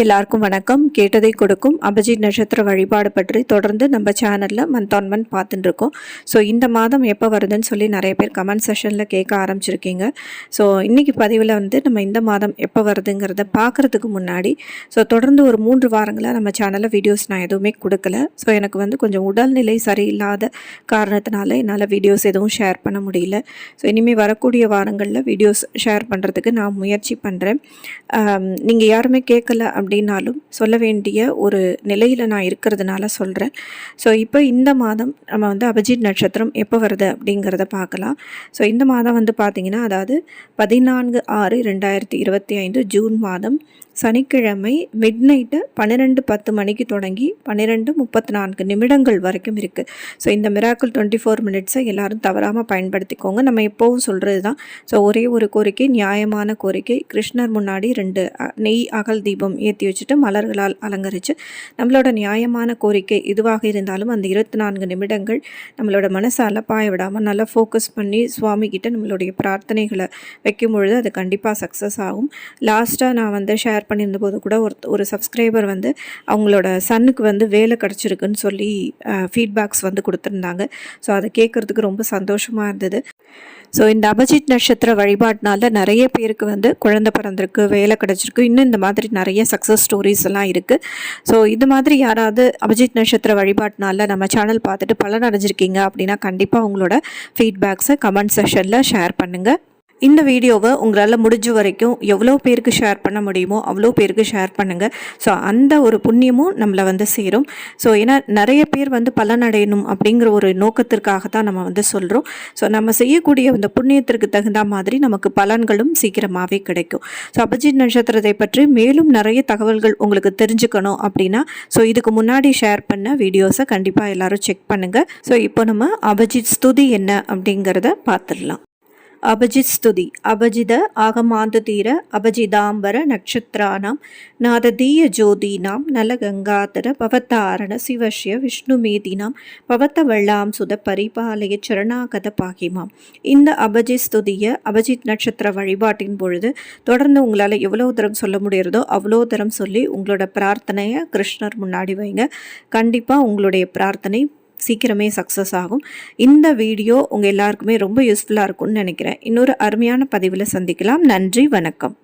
எல்லாருக்கும் வணக்கம். கேட்டதை கொடுக்கும் அபிஜித் நட்சத்திர வழிபாடு பற்றி தொடர்ந்து நம்ம சேனலில் மந்த் ஆன் மந்த் பார்த்துட்டு இருக்கோம். ஸோ இந்த மாதம் எப்போ வருதுன்னு சொல்லி நிறைய பேர் கமெண்ட் செஷனில் கேட்க ஆரம்பிச்சிருக்கீங்க. ஸோ இன்றைக்கி பதிவில் வந்து நம்ம இந்த மாதம் எப்போ வருதுங்கிறத பார்க்குறதுக்கு முன்னாடி ஸோ தொடர்ந்து ஒரு மூன்று வாரங்களாக நம்ம சேனலில் வீடியோஸ் நான் எதுவுமே கொடுக்கல. ஸோ எனக்கு வந்து கொஞ்சம் உடல்நிலை சரியில்லாத காரணத்தினால என்னால் வீடியோஸ் எதுவும் ஷேர் பண்ண முடியல. ஸோ இனிமேல் வரக்கூடிய வாரங்களில் வீடியோஸ் ஷேர் பண்ணுறதுக்கு நான் முயற்சி பண்ணுறேன் நீங்கள் யாருமே கேட்கல அப்படின்னாலும் சொல்ல வேண்டிய ஒரு நிலையில் நான் இருக்கிறதுனால சொல்கிறேன் ஸோ இப்போ இந்த மாதம் நம்ம வந்து அபிஜித் நட்சத்திரம் எப்போ வருது அப்படிங்கிறத பார்க்கலாம். ஸோ இந்த மாதம் வந்து பார்த்திங்கன்னா அதாவது பதினான்கு ஆறு ரெண்டாயிரத்தி இருபத்தி ஐந்து ஜூன் மாதம் சனிக்கிழமை மிட் நைட்டு பன்னிரெண்டு பத்து மணிக்கு தொடங்கி பன்னிரெண்டு முப்பத்தி நான்கு நிமிடங்கள் வரைக்கும் இருக்குது ஸோ இந்த மிராக்கிள் டுவெண்ட்டி ஃபோர் மினிட்ஸை எல்லோரும் தவறாமல் பயன்படுத்திக்கோங்க. நம்ம எப்போவும் சொல்கிறது தான் ஸோ ஒரே ஒரு கோரிக்கை நியாயமான கோரிக்கை கிருஷ்ணர் முன்னாடி ரெண்டு நெய் அகல் தீபம் ஏற்றி வச்சுட்டு மலர்களால் அலங்கரித்து நம்மளோட நியாயமான கோரிக்கை இதுவாக இருந்தாலும் அந்த இருபத்தி நான்கு நிமிடங்கள் நம்மளோட மனசை பாய விடாமல் நல்லா ஃபோக்கஸ் பண்ணி சுவாமி கிட்ட நம்மளுடைய பிரார்த்தனைகளை வைக்கும் பொழுது அது கண்டிப்பாக சக்ஸஸ் ஆகும். லாஸ்ட்டாக நான் வந்து ஷேர் பண்ணியிருந்த போது கூட ஒரு ஒரு சப்ஸ்கிரைபர் வந்து அவங்களோட சன்னுக்கு வந்து வேலை கிடச்சிருக்குன்னு சொல்லி ஃபீட்பேக்ஸ் வந்து கொடுத்துருந்தாங்க. ஸோ அதை கேட்குறதுக்கு ரொம்ப சந்தோஷமாக இருந்தது. ஸோ இந்த அபிஜித் நட்சத்திர வழிபாட்டினால நிறைய பேருக்கு வந்து குழந்தை பிறந்திருக்கு வேலை கிடச்சிருக்கு. இன்னும் இந்த மாதிரி நிறைய சக்ஸஸ் ஸ்டோரிஸ் எல்லாம் இருக்குது ஸோ இது மாதிரி யாராவது அபிஜித் நட்சத்திர வழிபாட்டினால நம்ம சேனல் பார்த்துட்டு பலன் அடைஞ்சிருக்கீங்க அப்படின்னா கண்டிப்பாக உங்களோட ஃபீட்பேக்ஸை கமெண்ட் செஷனில் ஷேர் பண்ணுங்கள் இந்த வீடியோவை உங்களால் முடிஞ்ச வரைக்கும் எவ்வளோ பேருக்கு ஷேர் பண்ண முடியுமோ அவ்வளோ பேருக்கு ஷேர் பண்ணுங்கள் ஸோ அந்த ஒரு புண்ணியமும் நம்மளை வந்து சேரும். ஸோ ஏன்னா நிறைய பேர் வந்து பலனடையணும் அப்படிங்கிற ஒரு நோக்கத்திற்காக தான் நம்ம வந்து சொல்கிறோம் ஸோ நம்ம செய்யக்கூடிய அந்த புண்ணியத்திற்கு தகுந்த மாதிரி நமக்கு பலன்களும் சீக்கிரமாகவே கிடைக்கும். ஸோ அபிஜித் நட்சத்திரத்தை பற்றி மேலும் நிறைய தகவல்கள் உங்களுக்கு தெரிஞ்சுக்கணும் அப்படின்னா ஸோ இதுக்கு முன்னாடி ஷேர் பண்ண வீடியோஸை கண்டிப்பாக எல்லாரும் செக் பண்ணுங்கள் ஸோ இப்போ நம்ம அபிஜித் ஸ்துதி என்ன அப்படிங்கிறத பார்த்துடலாம். அபஜித் ஸ்துதி. அபஜித ஆகமாந்ததீர அபஜிதாம்பர நட்சத்திரானாம். நாததீய ஜோதீனாம். நலகங்காதர பவத்தாரண சிவஷ்ய விஷ்ணுமேதினாம் பவத்த வெள்ளாம் சுத பரிபாலய சரணாகத பாகிமாம். இந்த அபஜித் ஸ்துதியை அபஜித் நட்சத்திர வழிபாட்டின் பொழுது தொடர்ந்து உங்களால் எவ்வளோ தரம் சொல்ல முடிகிறதோ அவ்வளோ தரம் சொல்லி உங்களோட பிரார்த்தனையை கிருஷ்ணர் முன்னாடி வைங்க. கண்டிப்பாக உங்களுடைய பிரார்த்தனை சீக்கிரமே சக்ஸஸ் ஆகும். இந்த வீடியோ உங்கள் எல்லாருக்குமே ரொம்ப யூஸ்ஃபுல்லாக இருக்கும்னு நினைக்கிறேன். இன்னொரு அருமையான பதிவில் சந்திக்கலாம். நன்றி வணக்கம்.